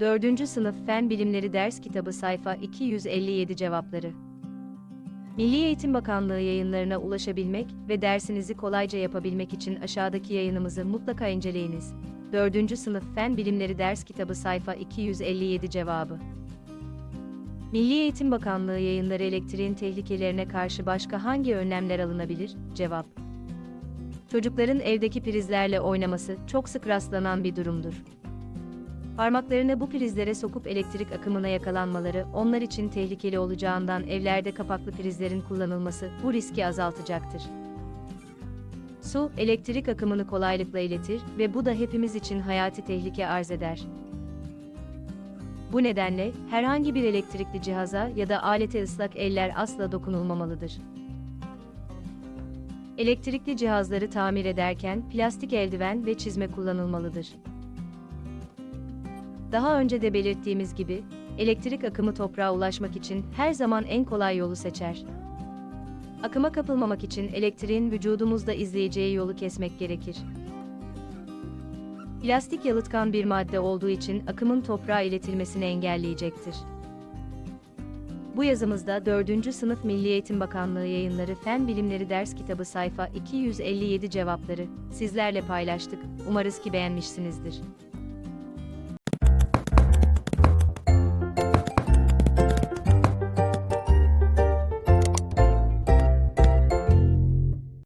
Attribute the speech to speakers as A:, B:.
A: 4. Sınıf Fen Bilimleri Ders Kitabı Sayfa 257 Cevapları Milli Eğitim Bakanlığı yayınlarına ulaşabilmek ve dersinizi kolayca yapabilmek için aşağıdaki yayınımızı mutlaka inceleyiniz. 4. Sınıf Fen Bilimleri Ders Kitabı Sayfa 257 Cevabı Milli Eğitim Bakanlığı yayınları elektriğin tehlikelerine karşı başka hangi önlemler alınabilir? Cevap Çocukların evdeki prizlerle oynaması çok sık rastlanan bir durumdur. Parmaklarını bu prizlere sokup elektrik akımına yakalanmaları onlar için tehlikeli olacağından evlerde kapaklı prizlerin kullanılması bu riski azaltacaktır. Su, elektrik akımını kolaylıkla iletir ve bu da hepimiz için hayati tehlike arz eder. Bu nedenle herhangi bir elektrikli cihaza ya da alete ıslak eller asla dokunulmamalıdır. Elektrikli cihazları tamir ederken plastik eldiven ve çizme kullanılmalıdır. Daha önce de belirttiğimiz gibi, elektrik akımı toprağa ulaşmak için her zaman en kolay yolu seçer. Akıma kapılmamak için elektriğin vücudumuzda izleyeceği yolu kesmek gerekir. Plastik yalıtkan bir madde olduğu için akımın toprağa iletilmesini engelleyecektir. Bu yazımızda 4. Sınıf Milli Eğitim Bakanlığı Yayınları Fen Bilimleri Ders Kitabı sayfa 257 cevapları sizlerle paylaştık. Umarız ki beğenmişsinizdir.